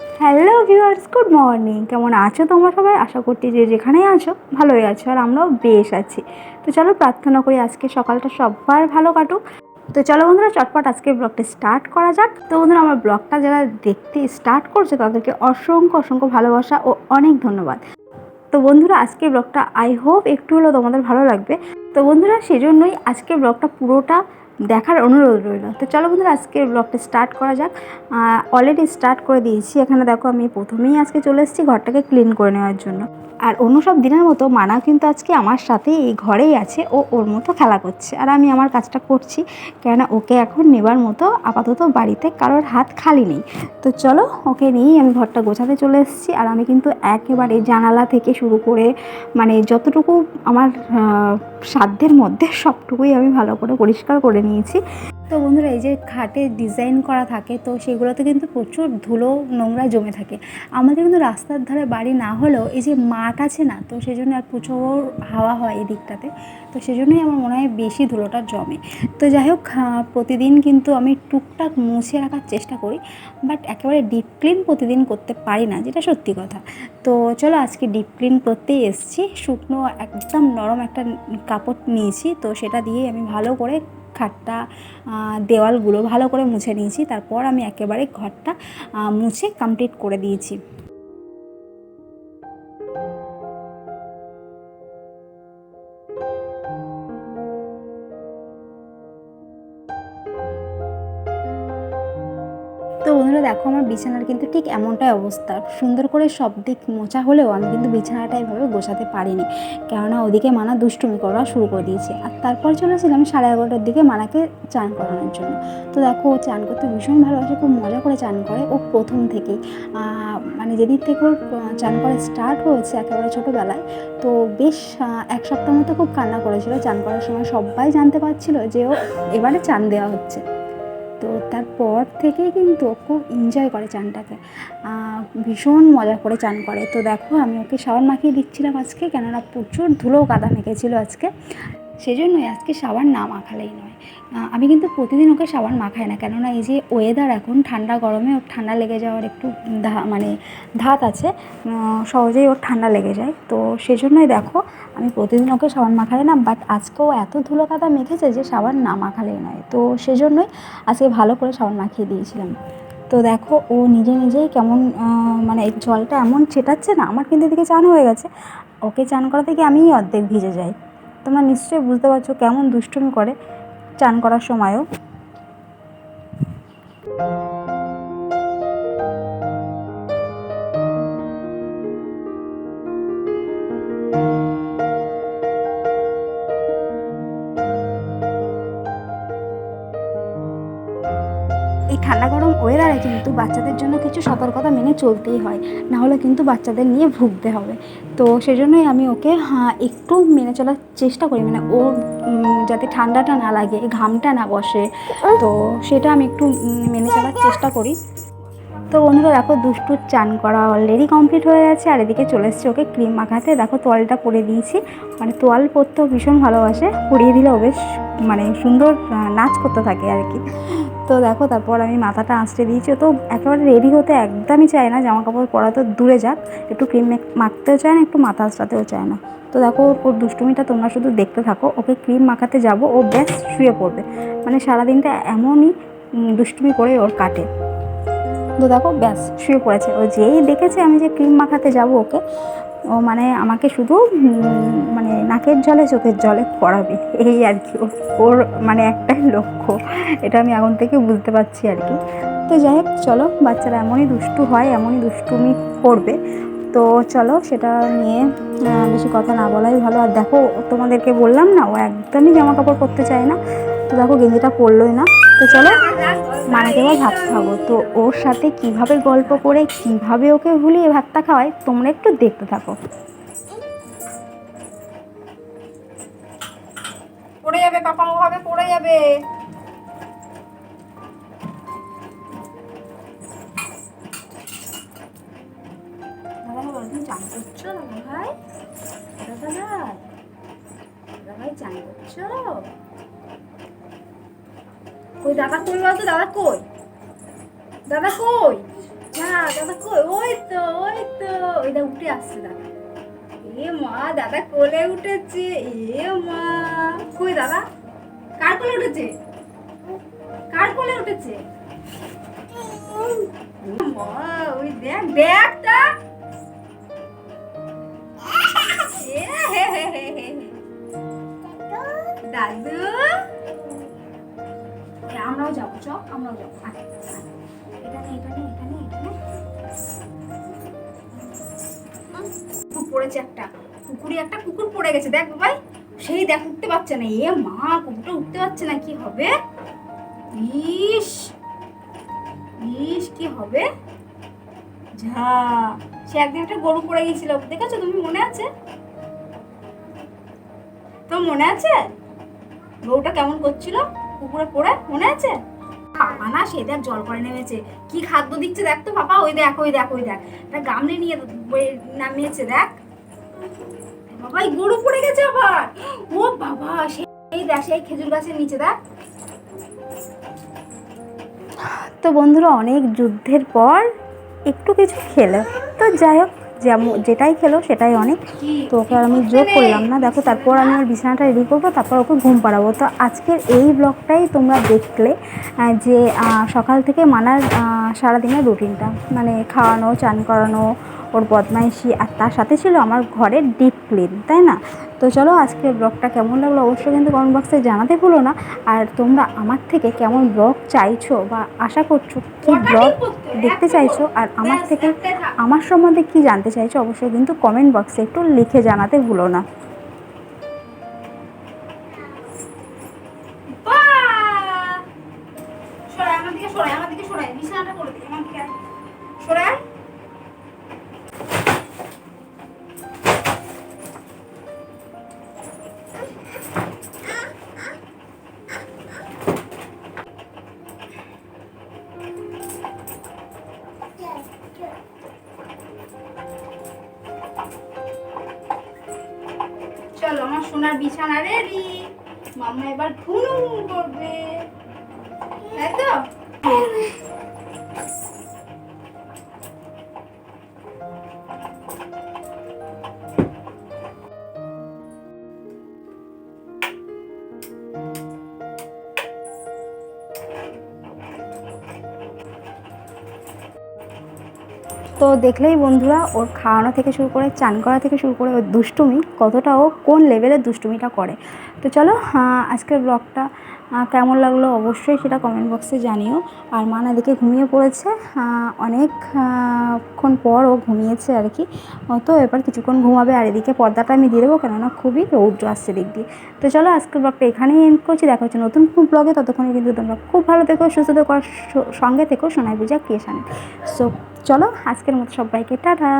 Hello viewers, good morning. কেমন আছো তোমরা সবাই? আশা করছি যে যেখানেই আছো, ভালোই আছো, আর আমরাও বেশ আছি। তো চলো প্রার্থনা করি আজকে সকালটা সবার ভালো কাটুক। তো চলো বন্ধুরা, চটপট আজকে ব্লগটা স্টার্ট করা যাক। তো বন্ধুরা, আমার ব্লগটা যারা দেখতে স্টার্ট করছে, তাদেরকে অসংখ্য অসংখ্য ভালোবাসা ও অনেক ধন্যবাদ। তো বন্ধুরা, আজকের ব্লগটা আই হোপ একটু হলেও তোমাদের ভালো লাগবে। তো বন্ধুরা, সেজন্যই আজকের ব্লগটা পুরোটা দেখার অনুরোধ রইল। তো চলো বন্ধুরা, আজকের ব্লগটা স্টার্ট করা যাক। অলরেডি স্টার্ট করে দিয়েছি। এখানে দেখো, আমি প্রথমেই আজকে চলে এসেছি ঘরটাকে ক্লিন করে নেওয়ার জন্য। আর অন্য সব দিনের মতো মানা কিন্তু আজকে আমার সাথে এই ঘরেই আছে। ও ওর মতো খেলা করছে। আর আমি আমার কাজটা করছি, কেননা ওকে এখন নেবার মতো আপাতত বাড়িতে কারোর হাত খালি নেই। তো চলো, ওকে নিয়েই আমি ঘরটা গোছাতে চলে এসেছি। আর আমি কিন্তু একেবারে জানালা থেকে শুরু করে মানে যতটুকু আমার সাধ্যের মধ্যে সবটুকুই আমি ভালো করে পরিষ্কার করে নিয়েছি। তো বন্ধুরা, এই যে খাটে ডিজাইন করা থাকে, তো সেগুলোতে কিন্তু প্রচুর ধুলো নোংরা জমে থাকে। আমাদের কিন্তু রাস্তার ধারে বাড়ি না হলেও এই যে মাঠ আছে না, তো সেই জন্য আর প্রচুর হাওয়া হয় এই দিকটাতে। তো সেজন্যই আমার মনে হয় বেশি ধুলোটা জমে। তো যাই হোক প্রতিদিন কিন্তু আমি টুকটাক মুছে রাখার চেষ্টা করি, বাট একেবারে ডিপ ক্লিন প্রতিদিন করতে পারি না, যেটা সত্যি কথা। তো চলো আজকে ডিপ ক্লিন করতেই এসেছি। শুকনো একদম নরম একটা কাপড় নিয়েছি, তো সেটা দিয়ে আমি ভালো করে খাটটা দেওয়ালগুলো ভালো করে মুছে নিয়েছি। তারপর আমি একেবারে ঘরটা মুছে কমপ্লিট করে দিয়েছি। দেখো আমার বিছানার কিন্তু ঠিক এমনটাই অবস্থা। সুন্দর করে সব দিক মোচা হলেও আমি কিন্তু বিছানাটা এভাবে গোছাতে পারিনি। কেননা ওদিকে মানা দুষ্টুমি করা শুরু করে দিয়েছে। আর তারপর চলেছিলাম সাড়ে এগারোটার দিকে মানাকে চান করানোর জন্য। তো দেখো ও চান করতে ভীষণ ভালোবাসে, খুব মজা করে চান করে ও প্রথম থেকেই। মানে যেদিন থেকে ওর চান করা স্টার্ট হয়েছে একেবারে ছোটোবেলায়, তো বেশ এক সপ্তাহ মতো খুব কান্না করেছিল। চান করার সময় সবাই জানতে পারছিল যে ও এবারে চান দেওয়া হচ্ছে। তো তারপর থেকে কিন্তু খুব এনজয় করে চানটাকে। ভীষণ মজা করে চান করে। তো দেখো, আমি ওকে সাবান মাখিয়ে দিচ্ছিলাম আজকে, কেননা প্রচুর ধুলো কাদা মেখেছিল আজকে। সেজন্যই আজকে সাবান না মাখালেই নয়। আমি কিন্তু প্রতিদিন ওকে সাবান মাখাই না, কেননা এই যে ওয়েদার এখন ঠান্ডা গরমে ওর ঠান্ডা লেগে যাওয়ার একটু ধা মানে ধাত আছে সহজেই ওর ঠান্ডা লেগে যায়। তো সেজন্যই দেখো, আমি প্রতিদিন ওকে সাবান মাখাই না বাট আজকেও এত ধুলো কাদা মেখেছে যে সাবান না মাখালেই নয়। তো সেজন্যই আজকে ভালো করে সাবান মাখিয়ে দিয়েছিলাম। তো দেখো, ও নিজে নিজেই কেমন মানে জলটা এমন ছেটাচ্ছে না, আমার কিন্তু এদিকে চান হয়ে গেছে। ওকে চান করা থেকে আমিই অর্ধেক ভিজে যাই। তোমরা নিশ্চয়ই বুঝতে পারছ কেমন দুষ্টুমি করে চান করার সময়ও। এই ঠান্ডা গরম ওয়েদারে কিন্তু বাচ্চাদের জন্য কিছু সতর্কতা মেনে চলতেই হয়। না হলে কিন্তু বাচ্চাদের নিয়ে ভুগতে হবে। তো সেজন্যই আমি ওকে হ্যাঁ একটু মেনে চলার চেষ্টা করি। মানে উম, যাতে ঠান্ডাটা না লাগে ঘামটা না বসে তো সেটা আমি একটু মেনে চলার চেষ্টা করি। তো বন্ধুরা দেখো দুষ্টুর চান করা অলরেডি কমপ্লিট হয়ে গেছে। আর এদিকে চলে এসছে ওকে ক্রিম মাখাতে। দেখো তোয়ালটা পরে দিয়েছি। মানে তোয়াল পরতেও ভীষণ ভালোবাসে। পরিয়ে দিলেও বেশ মানে সুন্দর নাচ করতে থাকে আর কি। তো দেখো, তারপর আমি মাথাটা আঁচড়ে দিয়েছি। তো একেবারে রেডি হতে একদমই চায় না জামা কাপড় পরা তো দূরে যাক। একটু ক্রিম মাখতেও চায় না, একটু মাথা আঁচড়াতেও চায় না। তো দেখো, ওর- দুষ্টুমিটা তোমরা শুধু দেখতে থাকো। ওকে ক্রিম মাখাতে যাব, ও ব্যাস শুয়ে পড়বে। মানে সারাদিনটা এমনই দুষ্টুমি করে ওর কাটে। তো দেখো, ব্যাস শুয়ে পড়েছে। ও যেই দেখেছে আমি যে ক্রিম মাখাতে যাব ওকে ও মানে আমাকে শুধু মানে নাকের জলে, চোখের জলে পড়াবে, এই আর কি, ওর- মানে একটাই লক্ষ্য, এটা আমি এখন থেকে বুঝতে পারছি আর কি। তো যাই হোক, চলো, বাচ্চারা এমনই দুষ্টু হয়, এমনই দুষ্টুমি করবে। তো চলো, সেটা নিয়ে বেশি কথা না বলাই ভালো। আর দেখো, তোমাদেরকে বললাম না, ও একদমই জামা কাপড় পরতে চায় না। তো দেখো, গেঞ্জিটা পরলোই না। তো চলো। মানাকে ভাত খাব। তো ওর সাথে কীভাবে গল্প করে, কীভাবে ওকে ভুলিয়ে ভাতটা খাওয়াই তোমরা একটু দেখতে থাকো। পড়ে যাবে পাপা ওভাবে পড়ে যাবে। ভাই, চান করছ? কই, দাদা কই বলতো? দাদা কই? দাদা কই? যা দাদা কই? ওই তো ওই তো। ওই দা উঠে আসছে, দাদা। এ মা, দাদা কোলে উঠেছে। এ মা। কই, দাদা? কার কোলে উঠেছে? কার কোলে উঠেছে? মা, ওই দেখ দেখ তা। দাদু এটা নে পড়েছে একটা। কুকুরে একটা কুকুর পড়ে গেছে। দেখ ভাই সেই দেখ, উঠতে পারছে না। এ মা, কুকুরটা উঠতে পারছে না। কি হবে? ইস ইস, কি হবে? যা, সে একদিন একটা গরু পড়ে গেছিল দেখেছ? তুমি মনে আছে? তো মনে আছে? গরুটা কেমন করছিল? পুকুরে পড়ে? মনে আছে? বাবা না, সে দেখ জল করে নেমেছে। কি খাদ্য দিচ্ছে দেখ তো বাবা, ওই দেখ ওই দেখ ওই দেখ। একটা গামলে নিয়ে নামিয়েছে, দেখ। বাবা, এই গরু পড়ে গেছে আবার। ও বাবা সেই দেখ, সেই খেজুর গাছের নিচে, দেখ। তো বন্ধুরা, অনেক যুদ্ধের পর একটু কিছু খেলো তো যাই হোক যেমন যেটাই খেলো সেটাই অনেক। তো ওকে আর আমি যোগ করলাম না। দেখো, তারপর আমি ওর বিছানাটা রেডি করব, তারপর ওকে ঘুম পাড়াবো। তো আজকের এই ব্লগটাই তোমরা দেখলে যে সকাল থেকে মানার সারাদিনের রুটিনটা মানে খাওয়ানো, চান করানো ওর বদমাইশি আর তার সাথে ছিল আমার ঘরের ডিপ ক্লিন তাই না? তো চলো আজকের ব্লগটা কেমন লাগল অবশ্যই কিন্তু কমেন্ট বক্সে জানাতে ভুলো না। আর তোমরা আমার থেকে কেমন ব্লগ চাইছো বা আশা করছ কী ব্লগ দেখতে চাইছো আর আমার থেকে আমার সম্বন্ধে কি জানতে চাইছো অবশ্যই কিন্তু কমেন্ট বক্সে একটু লিখে জানাতে ভুলো না। আমার দিকে সরাই আমার দিকে সরাই। বিছানাটা করে দিই আমার দিকে। সরাই। চলো আমার সোনার বিছানা রেডি মাম্মা এবার ঘুম করবে। তাই তো? তো দেখলেই বন্ধুরা, ওর খাওয়ানো থেকে শুরু করে, চান করা থেকে শুরু করে, ওর দুষ্টুমি কতটা ও কোন লেভেলের দুষ্টুমিটা করে। তো চলো আজকের ব্লগটা কেমন লাগল অবশ্যই সেটা কমেন্ট বক্সে জানিও। আর মান এদিকে ঘুমিয়ে পড়েছে অনেকক্ষণ অনেক পর ও ঘুমিয়েছে আর কি। তো এবার কিছুক্ষণ ঘুমাবে আর এদিকে পর্দাটা আমি দিয়ে দেবো, কেননা খুবই রৌদ্র আসছে দিক দিয়ে। তো চলো, আজকের ব্লগটা এখানেই এন্ড করছি। দেখা হচ্ছে নতুন কোনো ব্লগে, ততক্ষণে কিন্তু তোমরা খুব ভালো থেকো, সুস্থ থেকো সঙ্গে থেকো সোনাই পূজা ক্রিয়েশন সো চলো, আজকের মতো সবাইকে, টাটা।